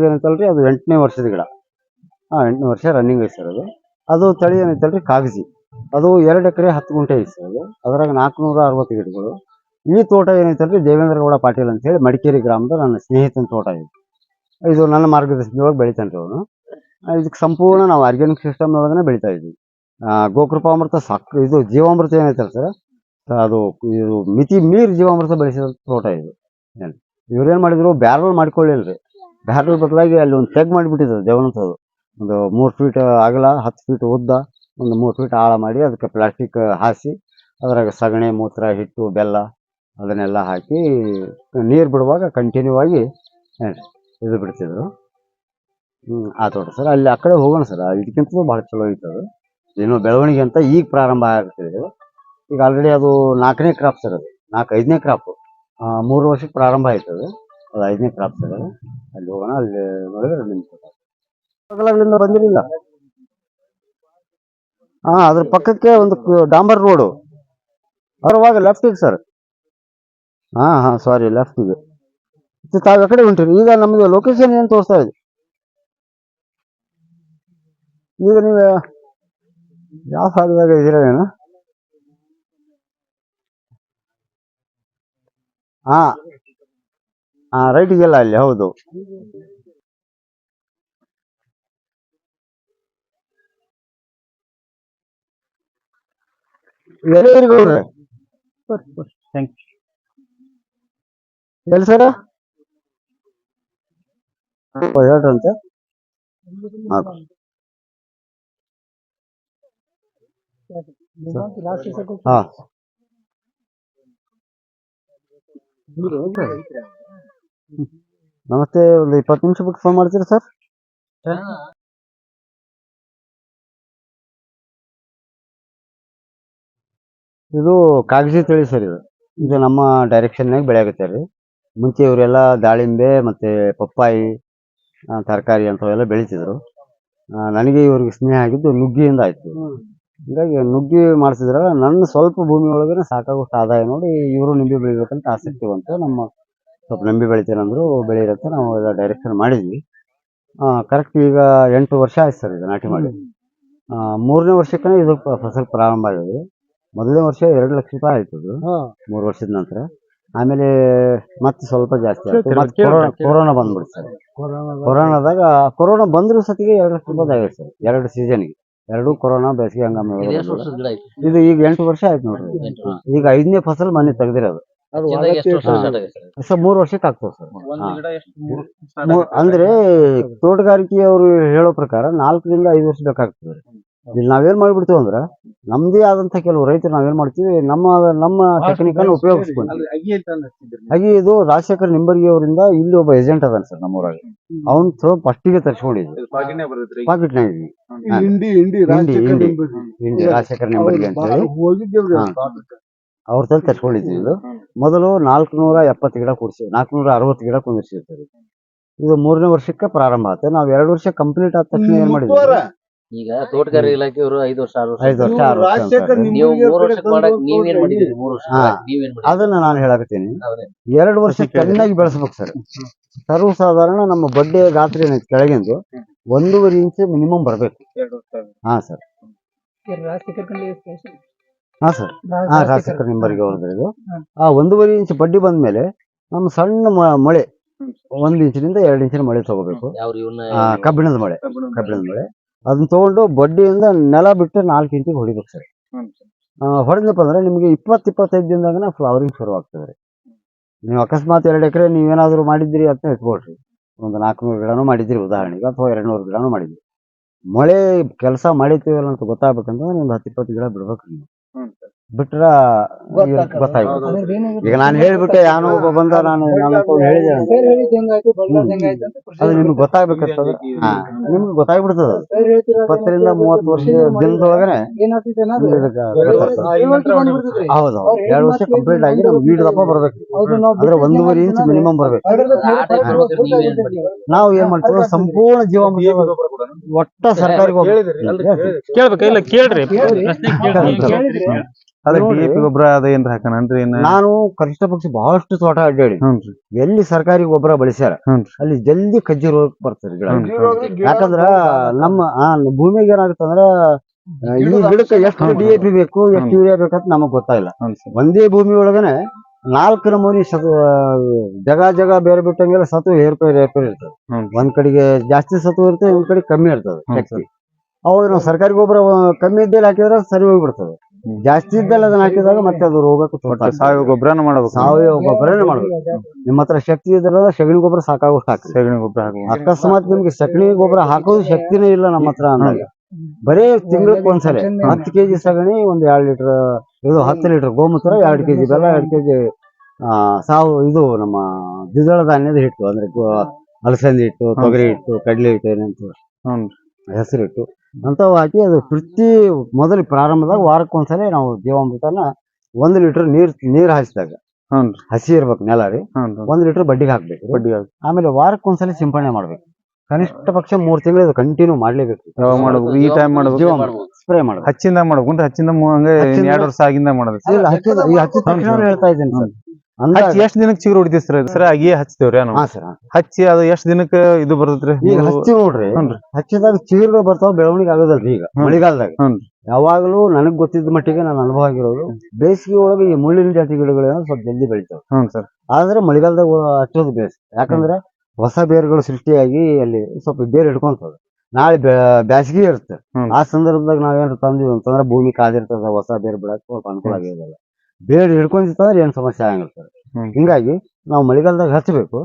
ಇರೋದು ಏನಂತಲ್ರಿ, ಅದು ಎಂಟನೇ ವರ್ಷದ ಗಿಡ. ಹಾಂ, ಎಂಟನೇ ವರ್ಷ ರನ್ನಿಂಗ್ ಐತೆ ಸರ್ ಅದು. ಅದು ತಳಿ ಏನೈತಲ್ರಿ, ಕಾಗಜಿ. ಅದು ಎರಡು ಎಕರೆ ಹತ್ತು ಗುಂಟೆ ಐತೆ ಸರ್ ಅದು. ಅದ್ರಾಗ ನಾಲ್ಕುನೂರ ಅರವತ್ತು ಗಿಡಗಳು. ಈ ತೋಟ ಏನೈತಲ್ರಿ ದೇವೇಂದ್ರಗೌಡ ಪಾಟೀಲ್ ಅಂತ ಹೇಳಿ ಮಡಿಕೇರಿ ಗ್ರಾಮದ ನನ್ನ ಸ್ನೇಹಿತನ ತೋಟ ಇದು. ಇದು ನನ್ನ ಮಾರ್ಗದರ್ಶನದೊಳಗೆ ಬೆಳಿತಾನೆ ರೀ ಅವನು ಇದಕ್ಕೆ ಸಂಪೂರ್ಣ ನಾವು ಆರ್ಗ್ಯಾನಿಕ್ ಸಿಸ್ಟಮ್ ಒಳಗನೆ ಬೆಳಿತಾ ಇದ್ವಿ ಗೋಕೃಪಾಮೃತ ಸಾಕ್, ಇದು ಜೀವಾಮೃತ ಏನೈತಲ್ಲ ಸರ್? ಅದು, ಇದು ಮಿತಿ ಮೀರಿ ಜೀವಾಮೃತ ಬೆಳೆಸಿದ ತೋಟ ಇದು. ಏನ್, ಇವ್ರೇನ್ ಮಾಡಿದ್ರು, ಬ್ಯಾರಲ್ ಮಾಡ್ಕೊಳ್ಳಿಲ್ರಿ. ಬ್ಯಾರಲ್ ಬದಲಾಗಿ ಅಲ್ಲಿ ಒಂದು ತೆಗ್ ಮಾಡಿಬಿಟ್ಟಿದ್ರು ದೇವನಂತದ್ದು ಒಂದು ಮೂರು ಫೀಟ್ ಅಗಲ, ಹತ್ತು ಫೀಟ್ ಉದ್ದ, ಒಂದು ಮೂರು ಫೀಟ್ ಆಳ ಮಾಡಿ ಅದಕ್ಕೆ ಪ್ಲಾಸ್ಟಿಕ್ ಹಾಸಿ, ಅದ್ರಾಗ ಸಗಣಿ, ಮೂತ್ರ, ಹಿಟ್ಟು, ಬೆಲ್ಲ ಅದನ್ನೆಲ್ಲ ಹಾಕಿ ನೀರು ಬಿಡುವಾಗ ಕಂಟಿನ್ಯೂ ಆಗಿ ಇದು ಬಿಡ್ತಿದ್ರು. ಆ ತೋಟ ಸರ್. ಅಲ್ಲಿ ಆ ಕಡೆ ಹೋಗೋಣ ಸರ್. ಇದಕ್ಕಿಂತಲೂ ಭಾಳ ಚಲೋ ಐತೆ ಅದು. ಏನೋ ಬೆಳವಣಿಗೆ ಅಂತ ಈಗ ಪ್ರಾರಂಭ ಆಗ್ತಿದೆ. ಈಗ ಆಲ್ರೆಡಿ ಅದು ನಾಲ್ಕನೇ ಕ್ರಾಪ್ ಸರ್ ಅದು. ನಾಲ್ಕು ಐದನೇ ಕ್ರಾಪ್ ಮೂರು ವರ್ಷಕ್ಕೆ ಪ್ರಾರಂಭ ಆಯ್ತು ಅದು ಐದನೇ ಕ್ರಾಪ್ ಸರ್ ಅಲ್ಲಿ ಹೋಗೋಣ, ಅಲ್ಲಿ ನೋಡಿದ್ರೆ ನಿಮ್ಗೆ ಗೊತ್ತಾಗ್ತದೆ. ಬಂದಿರಲಿಲ್ಲ. ಹಾ, ಅದ್ರ ಪಕ್ಕಕ್ಕೆ ಒಂದು ಡಾಂಬರ್ ರೋಡು. ಅದ್ರವಾಗ ಲೆಫ್ಟಿಗೆ ಸರ್ ಹಾ ಹಾ ಸಾರಿ ಲೆಫ್ಟಿಗೆ ತಾವು ಕಡೆ ಹೊಂಟಿರಿ ಈಗ ನಮ್ದು ಲೊಕೇಶನ್ ಏನು ತೋರಿಸ್ತಾ ಇದೆ? ಈಗ ನೀವು, ಯಾವ ಭಾಗದಾಗ ಇದ್ದೀರಾ ಏನು ಹಾ. ಹಾ ರೈಟಿಗೆಲ್ಲ ಅಲ್ಲಿ ಹೌದು. ಗೌಡ್ರೆ? ಥ್ಯಾಂಕ್ ಎಲ್ಲಿ ಸರ? ಹೇಳ್ರಂತೆ. ಹಾ. ನಮಸ್ತೆ ಒಂದು ಇಪ್ಪತ್ತು ನಿಮಿಷ ಬಿಟ್ಟು ಫೋನ್ ಮಾಡ್ತೀರಾ ಸರ್? ಇದು ಕಾಗಜಿ ತಳಿ ಸರ್ ಇದು. ಇದು ನಮ್ಮ ಡೈರೆಕ್ಷನ್ನಾಗ ಬೆಳೆಯಾಗುತ್ತೆ ರೀ. ಮುಂಚೆ ಇವರೆಲ್ಲ ದಾಳಿಂಬೆ ಮತ್ತೆ ಪಪ್ಪಾಯಿ ತರಕಾರಿ ಅಂಥವೆಲ್ಲ ಬೆಳೀತಿದ್ರು. ನನಗೆ ಇವ್ರಿಗೆ ಸ್ನೇಹ ಆಗಿದ್ದು ನುಗ್ಗಿಯಿಂದ ಆಯ್ತು. ಹೀಗಾಗಿ ನುಗ್ಗಿ ಮಾಡಿಸಿದ್ರಲ್ಲ ನನ್ನ ಸ್ವಲ್ಪ ಭೂಮಿ ಒಳಗೇ ಸಾಕಾಗೋಷ್ಟು ಆದಾಯ ನೋಡಿ ಇವರು ನಿಂಬೆ ಬೆಳಿಬೇಕಂತ ಆಸಕ್ತಿ ಬಂತು ನಮ್ಮ ಸ್ವಲ್ಪ ನಂಬಿ ಬೆಳಿತೀರಂದ್ರು ಬೆಳೀರಂತ ನಾವು ಎಲ್ಲ ಡೈರೆಕ್ಷನ್ ಮಾಡಿದ್ವಿ. ಕರೆಕ್ಟ್ ಈಗ ಎಂಟು ವರ್ಷ ಆಯ್ತು ಸರ್ ಇದು ನಾಟಿ ಮಾಡಿ. ಆ, ಮೂರನೇ ವರ್ಷಕ್ಕೆ ಇದು ಪ- ಫಸಲ್ ಪ್ರಾರಂಭ ಆಗಿದೆ. ಮೊದಲನೇ ವರ್ಷ ಎರಡು ಲಕ್ಷ ರೂಪಾಯಿ ಆಯ್ತು ಅದು. ಮೂರು ವರ್ಷದ ನಂತರ. ಆಮೇಲೆ ಮತ್ತೆ ಸ್ವಲ್ಪ ಜಾಸ್ತಿ ಆಯ್ತು. ಮತ್ತೆ ಕೊರೋನಾ ಕೊರೋನಾ ಬಂದ್ಬಿಡ್ತು ಸರ್ ಕೊರೋನಾದಾಗ ಕೊರೋನಾ ಬಂದ್ರು ಸತಿಗೆ ಎರಡು ಲಕ್ಷ ರೂಪಾಯಿ ಆಗೈತೆ ಸರ್ ಎರಡು ಸೀಸನ್ಗೆ ಎರಡು ಕೊರೋನಾ ಬೇಸಿಗೆ ಹಂಗಾಮಿ ಇದು ಈಗ ಎಂಟು ವರ್ಷ ಆಯ್ತು ನೋಡ್ರಿ. ಈಗ ಐದನೇ ಫಸಲ್ ಮನೆ ತೆಗ್ದಿರೋದು. ಎಷ್ಟು ವರ್ಷ ಆಗೈತೆ ಸರ್? ಸರ್ ಮೂರು ವರ್ಷಕ್ಕೆ ಆಗ್ತದೆ ಸರ್. ಒಂದು ಹಾ. ಗಿಡ ಎಷ್ಟು ಮೂರು ಮೂ- ಅಂದ್ರೆ ತೋಟಗಾರಿಕೆಯವರು ಹೇಳೋ ಪ್ರಕಾರ ನಾಲ್ಕರಿಂದ ಐದು ವರ್ಷ ಬೇಕಾಗ್ತದೆ. ಇಲ್ಲಿ ನಾವೇನ್ ಮಾಡ್ಬಿಡ್ತೀವಿ ಅಂದ್ರ ನಮ್ದೇ ಆದಂತ ಕೆಲವು ರೈತರು ನಾವೇನ್ ಮಾಡ್ತೀವಿ ನಮ್ಮ ನಮ್ಮ ಟೆಕ್ನಿಕ್ ಅನ್ನು ಉಪಯೋಗಿಸ್ಕೊಂಡು. ಅಲ್ಲಿ ಅಗಿ ಅಂತ ಅನ್ನಿಸ್ತಿದ್ರು ಹಾಗೆ ಇದು ರಾಜಶೇಖರ್ ನಿಂಬರ್ಗಿ ಅವರಿಂದ ಇಲ್ಲಿ ಒಬ್ಬ ಏಜೆಂಟ್ ಅದಾನ ಸರ್ ನಮ್ಮೂರಾಗ. ಅವನ್ ಥ್ರೋ ಫಸ್ಟಿಗೆ ತರ್ಸ್ಕೊಂಡಿದ್ವಿ ಇದು ಪಾಕಿನೇ ಬರ್ತೈತ್ರಿ ಪಾಕೆಟ್ನಾಗ ಇದ್ವಿ. ಹಾ. ಇಂಡಿ ಇಂಡಿ ಇಂಡಿ, ರಾಜಶೇಖರ್. ನಿಂಬರ್ಗಿ. ರಾಜಶೇಖರ್ ನಿಂಬರ್ಗಿ ಅಂತ ಹೇಳಿ ಹೋಗಿದ್ದೇವ್ರಿ ಅವ್ರ ತಲೆ ತರ್ಸ್ಕೊಂಡಿದ್ವಿ ಇದು. ಮೊದಲು ನಾಲ್ಕುನೂರ ಎಪ್ಪತ್ತು ಗಿಡ ಕೂಡಿಸಿ ನಾಲ್ಕುನೂರ ಅರವತ್ತು ಗಿಡ ಕುಂದಿರ್ಸಿರ್ತಾರೆ ಇದು ಮೂರನೇ ವರ್ಷಕ್ಕೆ ಪ್ರಾರಂಭ ಆಗುತ್ತೆ ನಾವು ಎರಡು ವರ್ಷ ಕಂಪ್ಲೀಟ್ ಆದ ತಕ್ಷಣ ಏನ್ ಮಾಡಿದ್ವಿ? ಈಗ ತೋಟಗಾರಿಕೆ ಇಲಾಖೆಯವರು ಐದು ವರ್ಷ ಆರು ವರ್ಷ. ಐದು ವರ್ಷ ಆರು ವರ್ಷ ರಾಜಶೇಖರ್ ನೀವು ಮೂರು ಕಡೆ ವರ್ಷಕ್ಕೆ ಮಾಡಕ್ ನೀವೇನ್ ಮಾಡಿದ್ರಿ? ಮೂರು ವರ್ಷ ಹಾ. ನೀವೇನ್ ಮಾಡಿದ್ರಿ? ಅದನ್ನ ನಾನು ಹೇಳಕತ್ತೀನಿ. ಹೌದೇ? ಎರಡು ವರ್ಷ ಚೆನ್ನಾಗಿ ಬೆಳೆಸ್ಬೇಕು ಸರ್. ಸರ್ವಸಾಧಾರಣ ನಮ್ಮ ಬಡ್ಡೆ ಗಾತ್ರ ಏನೈತೆ ಕೆಳಗಿಂದು ಒಂದೂವರೆ ಇಂಚ್ ಮಿನಿಮಮ್ ಬರಬೇಕು. ಹಾ ಸರ್. ಹಾ ಸರ್. ಹಾಂ ನಿಂಬರ್ಗಿ ಇದು. ಆ ಒಂದೂವರೆ ಇಂಚ್ ಬಡ್ಡಿ ಬಂದ್ಮೇಲೆ ನಮ್ಮ ಸಣ್ಣ ಮ- ಮಳೆ ಒಂದ್ ಇಂಚಿನಿಂದ ಎರಡ್ ಇಂಚಿನ ಮಳೆ ತಗೋಬೇಕು. ಯಾವ್ರು ಆ, ಕಬ್ಬಿಣದ ಮಳೆ. ಕಬ್ಬಿಣದ ಮಳೆ. ಅದನ್ನ ತಗೊಂಡು ಬಡ್ಡಿಯಿಂದ ನೆಲ ಬಿಟ್ಟು ನಾಲ್ಕು ಇಂಚಿಗೆ ಹೊಡಿಬೇಕು ಸರ್. ಹೊಡೆದಪ್ಪ ಅಂದ್ರೆ ನಿಮಗೆ ಇಪ್ಪತ್ ಇಪ್ಪತ್ತೈದು ದಿನದಾಗ ಫ್ಲವರಿಂಗ್ ಶುರು ಆಗ್ತದೆ ರೀ ನೀವು ಅಕಸ್ಮಾತ್ ಎರಡು ಎಕರೆ ನೀವೇನಾದ್ರೂ ಮಾಡಿದ್ರಿ ಅಂತ ಇಟ್ಕೊಳ್ರಿ ಒಂದು ನಾಲ್ಕುನೂರು ಗಿಡನೂ ಮಾಡಿದ್ರಿ ಉದಾಹರಣೆಗೆ ಅಥವಾ ಎರಡು ನೂರು ಗಿಡನೂ ಮಾಡಿದ್ರಿ ಮಳೆ ಕೆಲಸ ಮಾಡಿತೀವಲ್ಲ ಅಂತ ಗೊತ್ತಾಗ್ಬೇಕಂತಂದ್ರೆ ಒಂದು ಹತ್ತು ಇಪ್ಪತ್ತು ಗಿಡ ಬಿಡ್ಬೇಕು ನೀವು. ಬಿಟ್ರ ಗೊತ್ತಾಯ್ತು. ಈಗ ನಾನು ಹೇಳ್ಬಿಟ್ಟೆ ಯಾನೋ ಒಬ್ಬ ಬಂದ ನಾನು ನಾನು ಹೇಳಿದೆ. ಅದು ನಿಮ್ಗೆ ಗೊತ್ತಾಗ್ಬೇಕಾಗ್ತದ ಹಾ ನಿಮ್ಗೆ ಗೊತ್ತಾಗ್ಬಿಡ್ತದ. ಇಪ್ಪತ್ತರಿಂದ ಮೂವತ್ತು ವರ್ಷ ದಿನದೊಳಗನೆ ಹೌದು. ಎರಡು ವರ್ಷ ಕಂಪ್ಲೀಟ್ ಆಗಿ ನಮ್ಗೆ ವೀಡ್ ದಪ್ಪ ಬರ್ಬೇಕು. ಅಂದ್ರೆ ಒಂದೂವರೆ ಇಂಚ್ ಮಿನಿಮಮ್ ಬರ್ಬೇಕು? ನಾವು ಏನ್ ಮಾಡ್ತೀವಿ? ಸಂಪೂರ್ಣ ಜೀವಾಮೃತ ಕೊಡೋಣ? ಒಟ್ಟ ಸರ್ಕಾರಿ. ಕೇಳ್ಬೇಕು ಇಲ್ಲ ಕೇಳ್ರಿ. ಗೊಬ್ಬರ ಹಾಕಣನ್ರಿ ನಾನು ಕನಿಷ್ಠ ಪಕ್ಷ ಬಹಳಷ್ಟು ತೋಟ ಅಡ್ಡಾಡಿ. ಎಲ್ಲಿ ಸರ್ಕಾರಿ ಗೊಬ್ಬರ ಬಳಸ್ಯಾರ ಅಲ್ಲಿ ಜಲ್ದಿ ಕಜ್ಜಿ ರೋಗ ಬರ್ತದೆ ಗಿಡ. ಯಾಕಂದ್ರ ನಮ್ಮ ಆ, ಭೂಮಿಗೆ ಏನಾಗುತ್ತಂದ್ರ ಈ ಗಿಡಕ್ಕೆ ಎಷ್ಟು ಡಿ ಎ ಪಿ ಬೇಕು ಎಷ್ಟು ಯೂರಿಯಾ ಬೇಕಂತ ನಮಗ್ ಗೊತ್ತಾಗಿಲ್ಲ. ಒಂದೇ ಭೂಮಿ ಒಳಗನೆ ನಾಲ್ಕು ನಮೂನಿ ಸತ್ ಜಗ ಜಗ ಬೇರೆ ಬಿಟ್ಟಂಗೆಲ್ಲ ಸತ್ವ ಏರ್ಪೇರ್ ಏರ್ಪೇರ್ ಇರ್ತದೆ. ಒಂದ್ ಕಡೆಗೆ ಜಾಸ್ತಿ ಸತ್ವ ಇರ್ತದೆ ಒಂದ್ ಕಡೆ ಕಮ್ಮಿ ಇರ್ತದೆ ಅವಾಗ ನಾವು ಸರ್ಕಾರಿ ಗೊಬ್ಬರ ಕಮ್ಮಿ ಇದ್ದಲ್ಲಿ ಹಾಕಿದ್ರೆ ಸರಿ ಹೋಗ್ಬಿಡ್ತದೆ. ಜಾಸ್ತಿ ಇದ್ದಲ್ಲಿ ಅದನ್ನ ಹಾಕಿದಾಗ ಮತ್ತೆ ಅದು ರೋಗಕ್ಕೆ ತೋಟ. ಸಾವಯವ ಗೊಬ್ಬರನ ಮಾಡಬೇಕು. ಸಾವಯವ ಗೊಬ್ಬರನೇ ಮಾಡಬೇಕು. ನಿಮ್ಮ ಹತ್ರ ಶಕ್ತಿ ಇದ್ರಲ್ಲ ಸಗಣಿ ಗೊಬ್ಬರ ಸಾಕಾಗೋಷ್ಟು ಹಾಕಿ ಸಗಣಿ ಗೊಬ್ಬರ ಅಕಸ್ಮಾತ್ ನಿಮ್ಗೆ ಸಗಣಿ ಗೊಬ್ಬರ ಹಾಕೋದು ಶಕ್ತಿನೇ ಇಲ್ಲ ನಮ್ಮ ಹತ್ರ ಅನ್ನೋದು ಬರೇ ತಿಂಗಳಿಗೆ ಒಂದ್ಸಲ ಹತ್ತು ಕೆಜಿ ಸಗಣಿ ಒಂದ್ ಎರಡ್ ಲೀಟರ್ ಇದು ಹತ್ತು ಲೀಟರ್ ಗೋಮೂತ್ರ ಎರಡ್ ಕೆಜಿ ಬೆಲ್ಲ ಎರಡ್ ಕೆಜಿ ಆ ಸಾವು ಇದು ನಮ್ಮ ದ್ವಿದಳ ಧಾನ್ಯದ ಹಿಟ್ಟು ಅಂದ್ರೆ ಅಲಸಂದಿ ಹಿಟ್ಟು ತೊಗರಿ ಹಿಟ್ಟು ಕಡಲೆ ಹಿಟ್ಟು ಏನಂತ ಹ್ಞೂ ಅಂತವು ಹಾಕಿ ಅದು ಪ್ರತಿ ಮೊದಲು ಪ್ರಾರಂಭದಾಗ ವಾರಕ್ಕೊಂದ್ಸಲ ನಾವು ಜೀವಾಮೃತನ ಒಂದು ಲೀಟರ್ ನೀರ್ ನೀರ್ ಹಾಯಿಸಿದಾಗ. ಹಸಿ ಇರ್ಬೇಕು ನೆಲ ರೀ. ಒಂದ್ ಲೀಟರ್ ಬಡ್ಡಿಗೆ ಹಾಕ್ಬೇಕು ಬಡ್ಡಿ ಹಾಕಿ ಆಮೇಲೆ ವಾರಕ್ಕೊಂದ್ಸಲ ಸಿಂಪಡಣೆ ಮಾಡ್ಬೇಕು. ಕನಿಷ್ಠ ಪಕ್ಷ ಮೂರ್ ತಿಂಗಳು ಇದು ಕಂಟಿನ್ಯೂ ಮಾಡ್ಲೇಬೇಕು ಯಾವಾಗ ಮಾಡ್ಬೇಕು? ಈ ಟೈಮ್ ಮಾಡ್ಬೇಕು? ಸ್ಪ್ರೇ ಮಾಡ್ಬೇಕು. ಹಚ್ಚಿಂದ ಮಾಡ್ಬೇಕು. ಹಚ್ಚಿಂದ ಹಂಗೆ ಹಚ್ಚಿಂದ- ವರ್ಷ ಆಗಿಂದ ಮಾಡ್ಬೇಕು. ಹೇಳ್ತಾ ಇದ್ದೀನಿ ಸರ್. ಹಚ್ಚಿ ಎಷ್ಟ್ ದಿನಕ್ಕೆ ಚಿಗುರು ಹೊಡಿತೀವಿ ಸರ್ ಸರ್ ಆಗಿ ಹಚ್ತೇವ್ರಿ ನಾನು ಹಾ ಸರ್ ಹಚ್ಚಿ ಅದು ಎಷ್ಟ್ ದಿನಕ್ಕೆ ಇದು ಬರ್ತೈತ್ರಿ? ಈಗ ಹಚ್ಚಿ ನೋಡ್ರಿ. ಹ್ಞೂನ್ರಿ. ಹಚ್ಚಿದಾಗ ಚಿಗುರು ಬರ್ತಾವ ಬೆಳವಣಿಗೆ ಆಗೋದಲ್ರಿ ಈಗ ಮಳಿಗಾಲದಾಗ. ಹ್ಞೂನ್ರಿ. ಯಾವಾಗಲೂ ನನಗ್ ಗೊತ್ತಿದ್ದ ಮಟ್ಟಿಗೆ ನಾನು ಅನುಭವ ಆಗಿರೋದು ಬೇಸಿಗೆ ಒಳಗೆ ಈ ಮುಳ್ಳಿನ ಜಾತಿ ಗಿಡಗಳೇನೋ ಸ್ವಲ್ಪ ಜಲ್ದಿ ಬೆಳಿತಾವ. ಹ್ಞೂ ಸರ್. ಆದ್ರೆ ಮಳೆಗಾಲದಾಗ ಹಚ್ಚೋದು ಬೇಸ್. ಯಾಕಂದ್ರೆ ಹೊಸ ಬೇರುಗಳು ಸೃಷ್ಟಿಯಾಗಿ ಅಲ್ಲಿ ಸ್ವಲ್ಪ ಬೇರು ಹಿಡ್ಕೊಂತದ ನಾಳೆ ಬ್ಯಾ- ಬ್ಯಾಸಗಿ ಇರುತ್ತೆ. ಹ್ಮ್. ಆ ಸಂದರ್ಭದಾಗ ನಾವೇನಾದ್ರು ತಂದಿವಿ ಅಂತಂದ್ರೆ ಭೂಮಿ ಕಾದಿರ್ತದ ಹೊಸ ಬೇರು ಬಿಡಕ್ ಸ್ವಲ್ಪ ಅನುಕೂಲ ಆಗಿರೋದಿಲ್ಲ ಬೇರು ಹಿಡ್ಕೊಂಡಿರ್ತಂದ್ರೆ ಏನ್ ಸಮಸ್ಯೆ ಆಗಿರ್ತದೆ ಹ್ಮ್. ಹಿಂಗಾಗಿ ನಾವು ಮಳೆಗಾಲದಾಗ ಹಚ್ಚಬೇಕು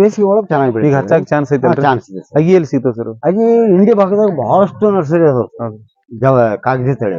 ಬೇಸಿಗೆ ಒಳಗೆ ಚೆನ್ನಾಗಿ ಈಗ ಬೆಳಿ ಹಚ್ಚಾಕ ಚಾನ್ಸ್ ಚಾನ್ಸ್ ಇದೆ ಸರ್. ಅಗಿ ಎಲ್ಲಿ ಸಿಗ್ತಾವ ಸರ್? ಅಲ್ಲಿ ಇಂಡಿ ಭಾಗದಾಗ ಬಹಳಷ್ಟು ನರ್ಸರಿ ಅದಾವ ಹೌದು. ಜವ ಕಾಗಜಿ ತಳಿ.